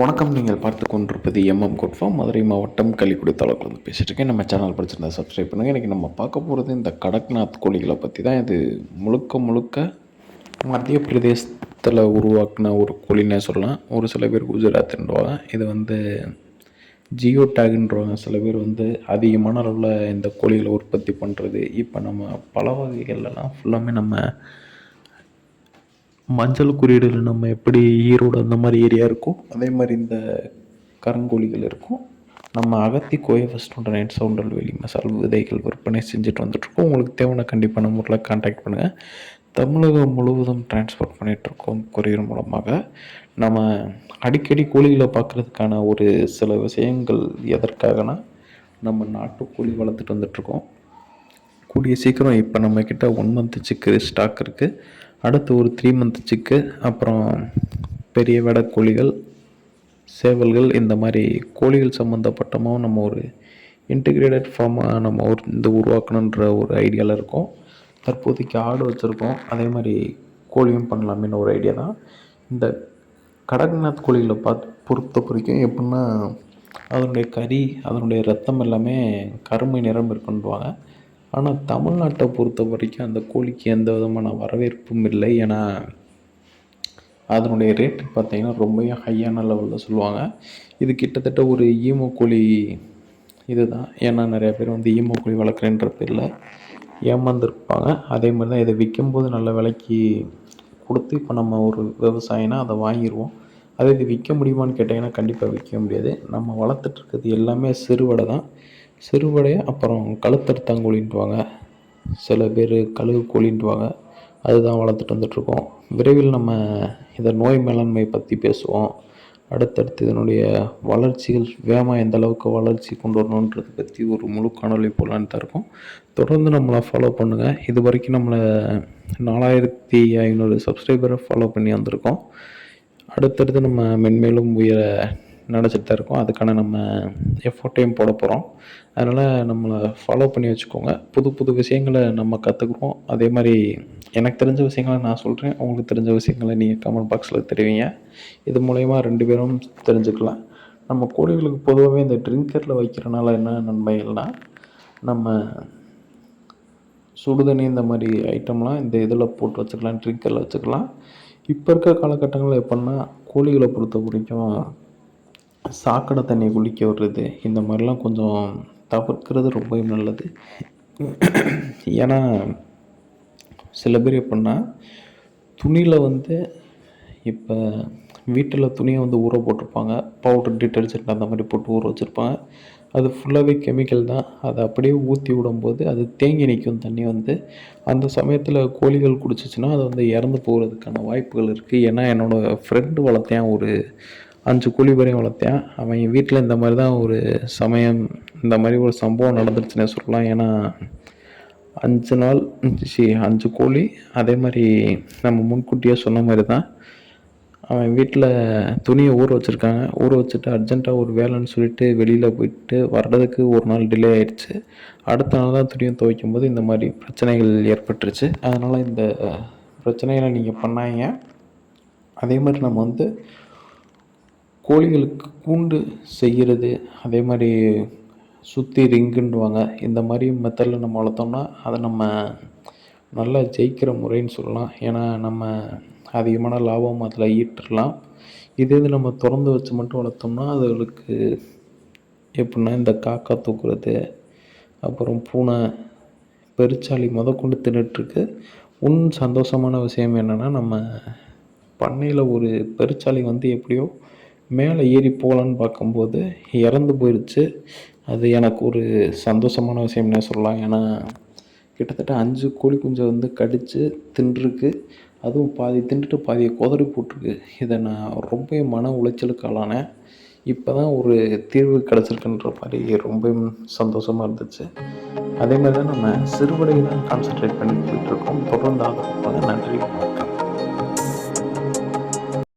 வணக்கம். நீங்கள் பார்த்து கொண்டிருப்பது எம்எம் குட்ஃபார்ம் மதுரை மாவட்டம் கள்ளிக்குடி தாலுக்கில் வந்து பேசிட்டு இருக்கேன். நம்ம சேனல் பிடிச்சிருந்தா சப்ஸ்கிரைப் பண்ணுங்கள் இன்றைக்கி நம்ம பார்க்க போகிறது இந்த கடக்நாத் கோழிகளை பற்றி தான். இது முழுக்க முழுக்க மத்திய பிரதேசத்தில் உருவாக்கின ஒரு கோழின்னே சொல்லலாம். ஒரு சில பேர் குஜராத்ன்றவாங்க. இது வந்து ஜியோ டேக்ன்றவங்க சில பேர் வந்து அதிகமான அளவில் இந்த கோழிகளை உற்பத்தி பண்ணுறது இப்போ நம்ம பல வகைகள்லாம் ஃபுல்லாமே நம்ம மஞ்சள் குறியீடுகள் நம்ம எப்படி ஈரோடு அந்த மாதிரி ஏரியா இருக்கும் அதே மாதிரி இந்த கருங்கோழிகள் இருக்கும். நம்ம அகத்தி கோயை ஃபஸ்ட் ஒன்று நைட் சவுண்டல் வெளி மசால் விதைகள் விற்பனை செஞ்சுட்டு வந்துட்ருக்கோம் உங்களுக்கு தேவையான நம்ம முறையில் கான்டாக்ட் பண்ணுங்கள் தமிழகம் முழுவதும் டிரான்ஸ்போர்ட் பண்ணிகிட்ருக்கோம் கொரியர் மூலமாக. நம்ம அடிக்கடி கோழிகளை பார்க்குறதுக்கான ஒரு சில விஷயங்கள் எதற்காகனா நம்ம நாட்டுக்கோழி வளர்த்துட்டு வந்துட்டுருக்கோம். கூடிய சீக்கிரம் இப்போ நம்மக்கிட்ட ஒன் மந்த் சிக்கு ஸ்டாக் இருக்குது அடுத்து ஒரு த்ரீ மந்த் சிக்கு அப்புறம் பெரிய வெடை கோழிகள் சேவல்கள் இந்த மாதிரி கோழிகள் சம்மந்தப்பட்டமாக நம்ம ஒரு இன்டிகிரேட்டட் ஃபார்மாக நம்ம ஒரு இந்த உருவாக்கணுன்ற ஒரு ஐடியாவில் இருக்கோம். தற்போதைக்கு ஆடு வச்சுருக்கோம். அதே மாதிரி கோழியும் பண்ணலாமேன்னு ஒரு ஐடியா தான். இந்த கடக்நாத் கோழிகளை பார்த்து பொறுத்த வரைக்கும் எப்படின்னா அதனுடைய கறி அதனுடைய ரத்தம் எல்லாமே கருமை நிறம் இருக்குன்னுவாங்க ஆனால் தமிழ்நாட்டை பொறுத்த வரைக்கும் அந்த கோழிக்கு எந்த விதமான வரவேற்பும் இல்லை ஏன்னா அதனுடைய ரேட்டு பார்த்தீங்கன்னா ரொம்பவே ஹையான லெவலில் சொல்லுவாங்க. இது கிட்டத்தட்ட ஒரு ஈமோ கோழி இதுதான். ஏன்னா நிறைய பேர் வந்து ஈமோ கோழி வளர்க்குறேன்ற பேரில் ஏமாந்துருப்பாங்க. அதே மாதிரி தான் இதை விற்கும்போது நல்ல விலைக்கு கொடுத்து இப்போ நம்ம ஒரு விவசாயினா அதை வாங்கிடுவோம் அதே இது விற்க முடியுமான்னு கேட்டிங்கன்னா கண்டிப்பாக விற்க முடியாது. நம்ம வளர்த்துட்ருக்கிறது எல்லாமே சிறுவடை தான் சிறுபடைய அப்புறம் கழுத்தறுத்தாங்கோழின்ட்டுவாங்க சில பேர் கழுகு கோழின்ட்டுவாங்க. அதுதான் வளர்த்துட்டு வந்துட்டுருக்கோம் விரைவில் நம்ம இதை நோய் மேலாண்மை பற்றி பேசுவோம். அடுத்தடுத்து இதனுடைய வளர்ச்சிகள் வேகமாக எந்த அளவுக்கு வளர்ச்சி கொண்டு வரணுன்றதை பற்றி ஒரு முழு காணொலி போடலான்னு தான் இருக்கும். தொடர்ந்து நம்மளை ஃபாலோ பண்ணுங்கள் இது வரைக்கும் நம்மளை நாலாயிரத்தி ஐநூறு சப்ஸ்கிரைபரை ஃபாலோ பண்ணி வந்திருக்கோம். அடுத்தடுத்து நம்ம மென்மேலும் உயர நடச்சிட்டு தான் இருக்கும். அதுக்கான நம்ம எஃபோர்ட்டையும் போட போகிறோம் அதனால் நம்மளை ஃபாலோ பண்ணி வச்சுக்கோங்க. புது புது விஷயங்களை நம்ம கற்றுக்குறோம் அதே மாதிரி எனக்கு தெரிஞ்ச விஷயங்களை நான் சொல்கிறேன் உங்களுக்கு தெரிஞ்ச விஷயங்களை நீங்கள் கமெண்ட் பாக்ஸில் தெரிவிங்க. இது மூலயமா ரெண்டு பேரும் தெரிஞ்சுக்கலாம். நம்ம கோழிகளுக்கு பொதுவாகவே இந்த ட்ரிங்கரில் வைக்கிறனால என்ன நன்மைகள்னால் நம்ம சுடுதண்ணி இந்த மாதிரி ஐட்டம்லாம் இந்த இதில் போட்டு வச்சுக்கலாம் ட்ரிங்கரில் வச்சுக்கலாம். இப்போ இருக்க காலகட்டங்களில் எப்படின்னா கோழிகளை பொறுத்த வரைக்கும் சாக்கடை தண்ணியை குளிக்க விடுறது இந்த மாதிரிலாம் கொஞ்சம் தவிர்க்கிறது ரொம்ப நல்லது. ஏன்னா சில பேர் எப்படின்னா துணியில் வந்து இப்போ வீட்டில் துணியை வந்து ஊற போட்டிருப்பாங்க. பவுடர் டிட்டர்ஜென்ட் அந்த மாதிரி போட்டு ஊற வச்சுருப்பாங்க. அது ஃபுல்லாகவே கெமிக்கல் தான். அதை அப்படியே ஊற்றி விடும்போது அது தேங்கி நிற்கும் தண்ணி வந்து. அந்த சமயத்தில் கோழிகள் குடிச்சிச்சின்னா அது வந்து இறந்து போகிறதுக்கான வாய்ப்புகள் இருக்குது ஏன்னா என்னோடய ஃப்ரெண்டு வளர்த்தேன். ஒரு அஞ்சு கோழி வளர்த்தேன். அவன் என் வீட்டில் இந்த மாதிரி தான் ஒரு சமயம் இந்த மாதிரி ஒரு சம்பவம் நடந்துருச்சுன்னே சொல்லலாம். ஏன்னா அஞ்சு நாள் சி அஞ்சு கோழி அதே மாதிரி நம்ம முன்கூட்டியே சொன்ன மாதிரி தான் அவன் வீட்டில் துணியை ஊற வச்சுருக்காங்க. ஊற வச்சுட்டு அர்ஜென்ட்டாக ஒரு வேலைன்னு சொல்லிட்டு வெளியில் போயிட்டு வர்றதுக்கு ஒரு நாள் டிலே ஆயிடுச்சு. அடுத்த நாள் தான் துணியை துவைக்கும் போது இந்த மாதிரி பிரச்சனைகள் ஏற்பட்டுருச்சு. அதனால் இந்த பிரச்சனைகளை நீங்கள் பண்ணாங்க அதே மாதிரி நம்ம வந்து கோழிகளுக்கு கூண்டு செய்கிறது அதே மாதிரி சுற்றி ரிங்குன்னுவாங்க. இந்த மாதிரி மெத்தடில் நம்ம வளர்த்தோம்னா அதை நம்ம நல்லா ஜெயிக்கிற முறைன்னு சொல்லலாம். ஏன்னா நம்ம அதிகமான லாபம் அதில் ஈட்டுறலாம் இதே இது நம்ம திறந்து வச்சு மட்டும் வளர்த்தோம்னா அதுகளுக்கு எப்படின்னா இந்த காக்கா தூக்குறது அப்புறம் பூனை பெருச்சாளி முதற்கொண்டு தின்னுட்டுருக்கு. உன் சந்தோஷமான விஷயம் என்னென்னா நம்ம பண்ணையில் ஒரு பெருச்சாளி வந்து எப்படியோ மேலே ஏறி போகலான்னு பார்க்கும்போது இறந்து போயிடுச்சு அது எனக்கு ஒரு சந்தோஷமான விஷயம்னே சொல்லலாம். ஏன்னா கிட்டத்தட்ட அஞ்சு கோழி குஞ்சை வந்து கடித்து தின்றுருக்கு. அதுவும் பாதி தின்றுட்டு பாதியை குதறி போட்டிருக்கு. இதை நான் ரொம்ப மன உளைச்சலுக்கு ஆளானேன். இப்போ தான் ஒரு தீர்வு கிடச்சிருக்குன்ற மாதிரி ரொம்ப சந்தோஷமாக இருந்துச்சு. அதே மாதிரி தான் நம்ம சிறுவடையை தான் கான்சென்ட்ரேட் பண்ணி போயிட்டுருக்கோம் தொடர்ந்து ஆதரவு நன்றி